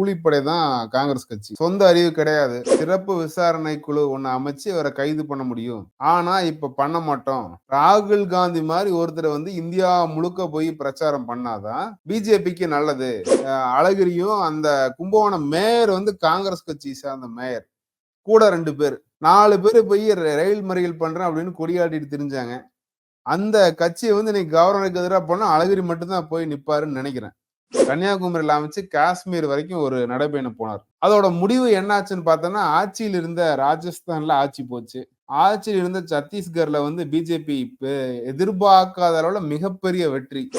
கூலிப்படை தான் காங்கிரஸ் கட்சி. சொந்த அறிவு கிடையாது. சிறப்பு விசாரணை குழு ஒண்ணு அமைச்சு இவரை கைது பண்ண முடியும். ஆனா இப்ப பண்ண மாட்டோம். ராகுல் காந்தி மாதிரி ஒருத்தரை வந்து இந்தியா முழுக்க போய் பிரச்சாரம் பண்ணாதான் பிஜேபிக்கு நல்லது. அழகிரியும் அந்த கும்பகோணம் மேயர் வந்து காங்கிரஸ் கட்சி சார்ந்த மேயர். கூட ரெண்டு பேர். நாலு பேர் போய் ர- ரயில் மறியல் பண்றேன் அப்படின்னு கொடியாட்டிட்டு தெரிஞ்சாங்க. அந்த கட்சியை வந்து இன்னைக்கு கவர்னருக்கு எதிராக போனா அழகிரி மட்டும்தான் போய் நிப்பாருன்னு நினைக்கிறேன். கன்னியாகுமரியில் அமைச்சு காஷ்மீர் வரைக்கும் ஒரு நடைபயணம் போனார். அதோட முடிவு என்னாச்சுன்னு பார்த்தோன்னா ஆட்சியில் இருந்த ராஜஸ்தான்ல ஆட்சி போச்சு. ஆட்சியில் இருந்த சத்தீஸ்கர்ல வந்து பிஜேபி எதிர்பார்க்காத அளவுல மிகப்பெரிய வெற்றி.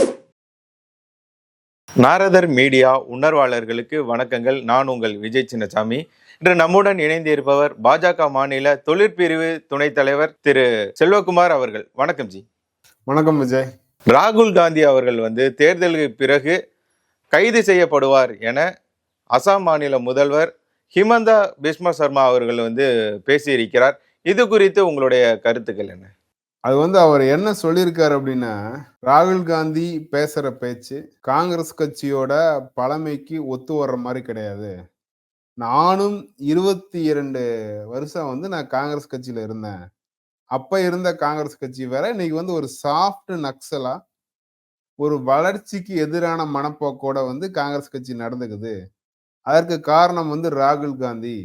நாரதர் மீடியா உணர்வாளர்களுக்கு வணக்கங்கள். நான் உங்கள் விஜய் சின்னசாமி. இன்று நம்முடன் இணைந்து இருப்பவர் பாஜக மாநில தொழிற்பிரிவு துணைத் தலைவர் திரு செல்வகுமார் அவர்கள். வணக்கம் ஜி. வணக்கம் விஜய். ராகுல் காந்தி அவர்கள் வந்து தேர்தலுக்கு பிறகு கைது செய்யப்படுவார் என அசாம் மாநில முதல்வர் ஹிமந்தா பிஸ்ம சர்மா அவர்கள் வந்து பேசியிருக்கிறார். இது குறித்து உங்களுடைய கருத்துக்கள் என்ன? அது வந்து அவர் என்ன சொல்லியிருக்காரு அப்படின்னா ராகுல் காந்தி பேசுகிற பேச்சு காங்கிரஸ் கட்சியோட பழமைக்கு ஒத்து வர்ற மாதிரி கிடையாது. நானும் இருபத்தி இரண்டு வருஷம் வந்து நான் காங்கிரஸ் கட்சியில் இருந்தேன். அப்போ இருந்த காங்கிரஸ் கட்சி வேற இன்னைக்கு வந்து ஒரு சாஃப்ட் நக்சலாக ஒரு வளர்ச்சிக்கு எதிரான மனப்போக்கோட வந்து காங்கிரஸ் கட்சி நடந்துக்குது. அதற்கு காரணம் வந்து ராகுல் காந்தி.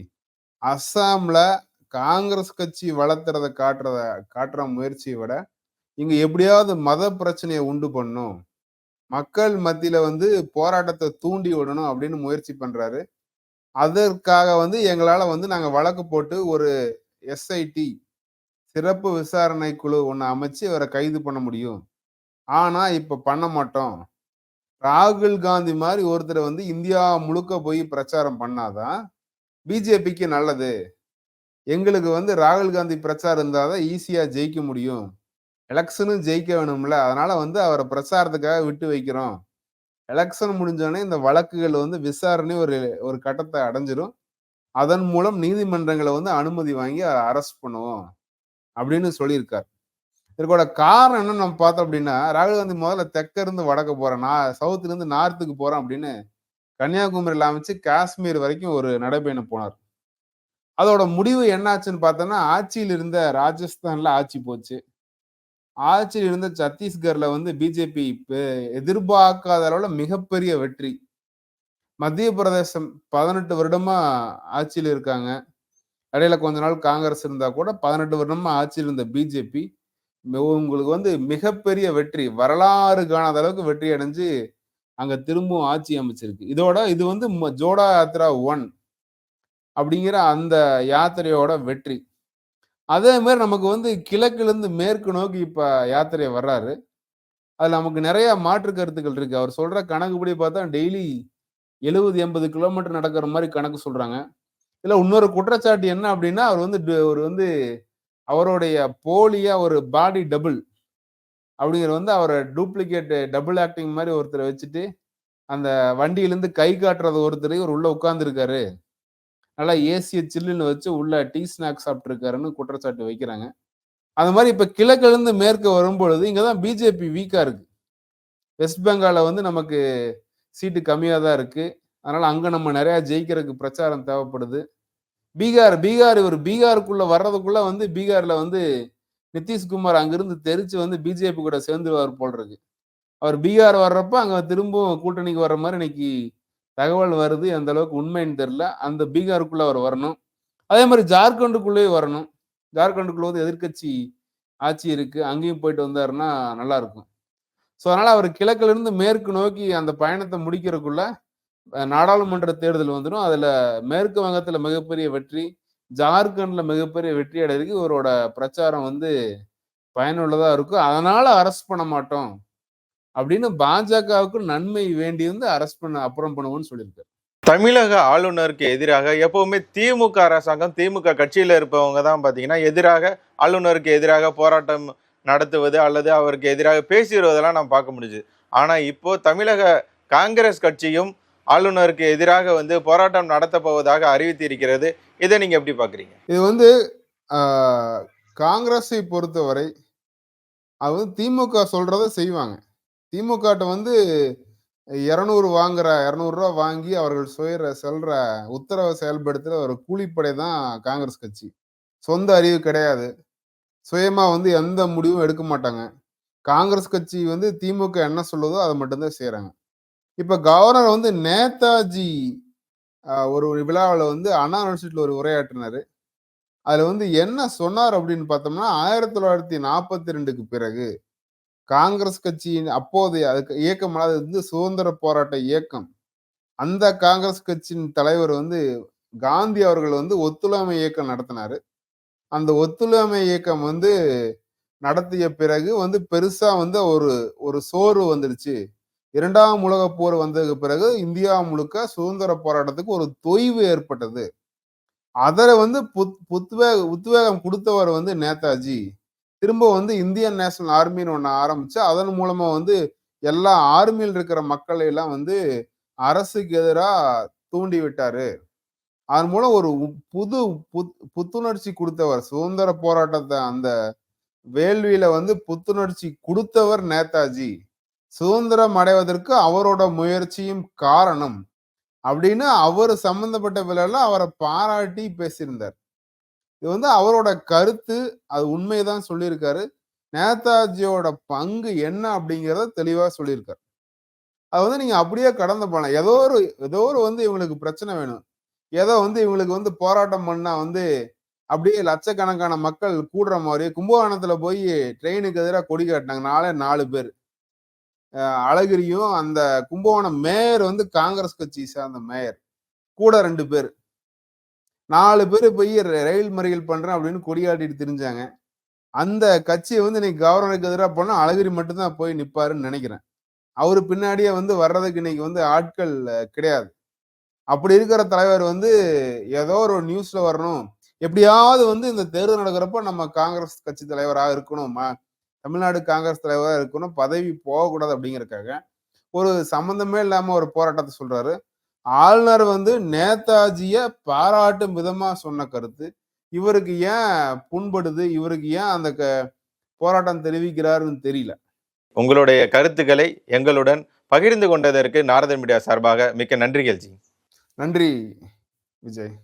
அஸ்ஸாம்ல காங்கிரஸ் கட்சி வளர்த்துறத காட்டுறத காட்டுற முயற்சியை விட இங்க எப்படியாவது மத பிரச்சனையை உண்டு பண்ணும் மக்கள் மத்தியில வந்து போராட்டத்தை தூண்டி விடணும் அப்படின்னு முயற்சி பண்றாரு. அதற்காக வந்து எங்களால வந்து நாங்க வழக்கு போட்டு ஒரு எஸ்ஐடி சிறப்பு விசாரணை குழு ஒன்று அமைச்சு இவரை கைது பண்ண முடியும். ஆனா இப்ப பண்ண மாட்டோம். ராகுல் காந்தி மாதிரி ஒருத்தர் வந்து இந்தியா முழுக்க போய் பிரச்சாரம் பண்ணாதான் பிஜேபிக்கு நல்லது. எங்களுக்கு வந்து ராகுல் காந்தி பிரச்சாரம் இருந்தாதான் ஈஸியா ஜெயிக்க முடியும். எலெக்ஷனும் ஜெயிக்க வேணும்ல அதனால வந்து அவரை பிரச்சாரத்துக்காக விட்டு வைக்கிறோம். எலெக்ஷன் முடிஞ்சோடனே இந்த வழக்குகள் வந்து விசாரணை ஒரு ஒரு கட்டத்தை அடைஞ்சிரும். அதன் மூலம் நீதிமன்றங்களை வந்து அனுமதி வாங்கி அரெஸ்ட் பண்ணுவோம். அப்படின்னு சொல்லியிருக்கார். இதற்கோட காரணம் என்னன்னு நம்ம பார்த்தோம் அப்படின்னா ராகுல் காந்தி முதல்ல தெற்க இருந்து வடக்க போறேன் நான் சவுத்துல இருந்து நார்த்துக்கு போறேன் அப்படின்னு கன்னியாகுமரியில் அமைச்சு காஷ்மீர் வரைக்கும் ஒரு நடைபயணம் போனார். அதோட முடிவு என்னாச்சுன்னு பார்த்தோன்னா ஆட்சியில் இருந்த ராஜஸ்தான்ல ஆட்சி போச்சு. ஆட்சியில் இருந்த சத்தீஸ்கர்ல வந்து பிஜேபி எதிர்பார்க்காத அளவுல மிகப்பெரிய வெற்றி. மத்திய பிரதேசம் பதினெட்டு வருடமா ஆட்சியில் இருக்காங்க. இடையில கொஞ்ச நாள் காங்கிரஸ் இருந்தா கூட பதினெட்டு வருடமா ஆட்சியில் இருந்த பிஜேபி உங்களுக்கு வந்து மிகப்பெரிய வெற்றி. வரலாறு காணாத அளவுக்கு வெற்றி அடைஞ்சு அங்க திரும்பவும் ஆட்சி அமைச்சிருக்கு. இதோட இது வந்து ம- ஜோடா யாத்ரா ஒன் அப்படிங்கிற அந்த யாத்திரையோட வெற்றி. அதே மாதிரி நமக்கு வந்து கிழக்குலேருந்து மேற்கு நோக்கி இப்போ யாத்திரை வர்றாரு. அதில் நமக்கு நிறைய மாற்று கருத்துக்கள் இருக்கு. அவர் சொல்ற கணக்குப்படி பார்த்தா டெய்லி எழுபது எண்பது கிலோமீட்டர் நடக்கிற மாதிரி கணக்கு சொல்றாங்க. இதில் இன்னொரு குற்றச்சாட்டு என்ன அப்படின்னா அவர் வந்து டு- ஒரு வந்து அவருடைய போலியா ஒரு பாடி டபுள் அப்படிங்கிற வந்து அவரை டூப்ளிகேட் டபுள் ஆக்டிங் மாதிரி ஒருத்தரை வச்சுட்டு அந்த வண்டியிலேருந்து கை காட்டுறது ஒருத்தர் இவர் உள்ள உட்காந்துருக்காரு நல்லா ஏசியை சில்லுன்னு வச்சு உள்ள டீ ஸ்நாக்ஸ் சாப்பிட்ருக்காருன்னு குற்றச்சாட்டு வைக்கிறாங்க. அது மாதிரி இப்போ கிழக்கிலிருந்து மேற்கு வரும்பொழுது இங்கதான் பிஜேபி வீக்காக இருக்கு. வெஸ்ட் பெங்காலில் வந்து நமக்கு சீட்டு கம்மியாக தான் இருக்குது அதனால் அங்கே நம்ம நிறையா ஜெயிக்கிறதுக்கு பிரச்சாரம் தேவைப்படுது. பீகார் பீகார் இவர் பீகாருக்குள்ள வர்றதுக்குள்ள வந்து பீகார்ல வந்து நிதிஷ்குமார் அங்கிருந்து தெரிச்சு வந்து பிஜேபி கூட சேர்ந்துருவார் போல் இருக்கு அவர் பீகார் வர்றப்ப அங்க திரும்பவும் கூட்டணிக்கு வர்ற மாதிரி இன்னைக்கு தகவல் வருது. அந்த அளவுக்கு உண்மைன்னு தெரியல. அந்த பீகாருக்குள்ள அவர் வரணும். அதே மாதிரி ஜார்க்கண்டுக்குள்ளேயே வரணும். ஜார்க்கண்டுக்குள்ள வந்து எதிர்க்கட்சி ஆட்சி இருக்கு. அங்கேயும் போயிட்டு வந்தாருன்னா நல்லா இருக்கும். ஸோ அதனால அவர் கிழக்குல இருந்து மேற்கு நோக்கி அந்த பயணத்தை முடிக்கிறதுக்குள்ள நாடாளுமன்ற தேர்தல் வந்துடும் அதில் மேற்கு வங்கத்தில் மிகப்பெரிய வெற்றி ஜார்க்கண்டில் மிகப்பெரிய வெற்றி அடைறதுக்கு இவரோட பிரச்சாரம் வந்து பயனுள்ளதாக இருக்கும். அதனால் அரெஸ்ட் பண்ண மாட்டோம் அப்படின்னு பாஜகவுக்கு நன்மை வேண்டி வந்து அரெஸ்ட் பண்ண அப்புறம் பண்ணுவோம்னு சொல்லியிருக்காரு. தமிழக ஆளுநருக்கு எதிராக எப்பவுமே திமுக அரசாங்கம் திமுக கட்சியில் இருப்பவங்க தான் பார்த்தீங்கன்னா எதிராக ஆளுநருக்கு எதிராக போராட்டம் நடத்துவது அல்லது அவருக்கு எதிராக பேசிடுவதெல்லாம் நம்ம பார்க்க முடியுது ஆனால் இப்போ தமிழக காங்கிரஸ் கட்சியும் ஆளுநருக்கு எதிராக வந்து போராட்டம் நடத்த போவதாக அறிவித்திருக்கிறது இதை நீங்க எப்படி பாக்குறீங்க இது வந்து காங்கிரஸை பொறுத்தவரை அது வந்து திமுக சொல்றத செய்வாங்க திமுக வந்து 200 வாங்குற ரூ. 200 வாங்கி அவர்கள் சுயற செல்ற உத்தரவை செயல்படுத்துகிற ஒரு கூலிப்படை தான் காங்கிரஸ் கட்சி. சொந்த அறிவு கிடையாது. சுயமா வந்து எந்த முடிவும் எடுக்க மாட்டாங்க. காங்கிரஸ் கட்சி வந்து திமுக என்ன சொல்லுதோ அதை மட்டும்தான் செய்கிறாங்க இப்ப கவர்னர் வந்து நேதாஜி ஒரு விழாவில் வந்து அண்ணா யூனிவர்சிட்டியில் ஒரு உரையாற்றினாரு. அதுல வந்து என்ன சொன்னார் அப்படின்னு பார்த்தோம்னா, 1942க்கு பிறகு காங்கிரஸ் கட்சியின் அப்போதைய அதுக்கு இயக்கம் அது வந்து சுதந்திர போராட்ட இயக்கம். அந்த காங்கிரஸ் கட்சியின் தலைவர் வந்து காந்தி அவர்கள் வந்து ஒத்துழைமை இயக்கம் நடத்தினாரு. அந்த ஒத்துழைமை இயக்கம் வந்து நடத்திய பிறகு வந்து பெருசா வந்து ஒரு ஒரு சோர்வு வந்துருச்சு. இரண்டாம் உலக போர் வந்ததுக்கு பிறகு இந்தியா முழுக்க சுதந்திர போராட்டத்துக்கு ஒரு தொய்வு ஏற்பட்டது. அதில் வந்து புத் புத்வேக உத்வேகம் கொடுத்தவர் வந்து நேதாஜி. திரும்ப வந்து இந்தியன் நேஷனல் ஆர்மின்னு ஒன்று ஆரம்பிச்சு, அதன் மூலமா வந்து எல்லா ஆர்மியில் இருக்கிற மக்களை எல்லாம் வந்து அரசுக்கு எதிராக தூண்டி விட்டாரு. அதன் மூலம் ஒரு புது புத் புத்துணர்ச்சி கொடுத்தவர் சுதந்திர போராட்டத்தை அந்த வேள்வியில வந்து புத்துணர்ச்சி கொடுத்தவர் நேதாஜி. சுதந்திரம் அடைவதற்கு அவரோட முயற்சியும் காரணம். அப்படின்னு அவர் சம்பந்தப்பட்ட விழால அவரை பாராட்டி பேசியிருந்தார். இது வந்து அவரோட கருத்து. அது உண்மைதான் சொல்லியிருக்காரு. நேதாஜியோட பங்கு என்ன அப்படிங்கிறத தெளிவாக சொல்லியிருக்காரு. அது வந்து நீங்க அப்படியே கடந்து போகலாம் ஏதோ ஒரு ஏதோ ஒரு வந்து இவங்களுக்கு பிரச்சனை வேணும். ஏதோ வந்து இவங்களுக்கு வந்து போராட்டம் பண்ணா வந்து அப்படியே லட்சக்கணக்கான மக்கள் கூடுற மாதிரி கும்பகோணத்துல போய் ட்ரெயினுக்கு எதிராக கொடி காட்டினாங்க நாலே நாலு பேர் அழகிரியும் அந்த கும்பகோணம் மேயர் வந்து காங்கிரஸ் கட்சி சார்ந்த மேயர். கூட ரெண்டு பேர் நாலு பேர் போய் ரயில் மறியல் பண்றேன் அப்படின்னு கொடியாட்டிட்டு தெரிஞ்சாங்க அந்த கட்சியை வந்து இன்னைக்கு கவர்னருக்கு எதிராக போனா அழகிரி மட்டும் தான் போய் நிப்பாருன்னு நினைக்கிறேன் அவரு பின்னாடியே வந்து வர்றதுக்கு இன்னைக்கு வந்து ஆட்கள் கிடையாது. அப்படி இருக்கிற தலைவர் வந்து ஏதோ ஒரு நியூஸ்ல வரணும். எப்படியாவது வந்து இந்த தேர்தல் நடக்கிறப்ப நம்ம காங்கிரஸ் கட்சி தலைவராக இருக்கணும். தமிழ்நாடு காங்கிரஸ் தலைவரா இருக்கணும். பதவி போகக்கூடாது அப்படிங்கிறதுக்காக, ஒரு சம்மந்தமே இல்லாம ஒரு போராட்டத்த சொல்றாரு. ஆளுநர் வந்து நேதாஜிய பாராட்டும் விதமா சொன்ன கருத்து. இவருக்கு ஏன் புண்படுது? இவருக்கு ஏன் அந்த போராட்டம் தெரிவிக்கிறாருன்னு தெரியல. உங்களுடைய கருத்துக்களை எங்களுடன் பகிர்ந்து கொண்டதற்கு நாரதன் மீடியா சார்பாக மிக்க நன்றிகள் ஜி. நன்றி விஜய்.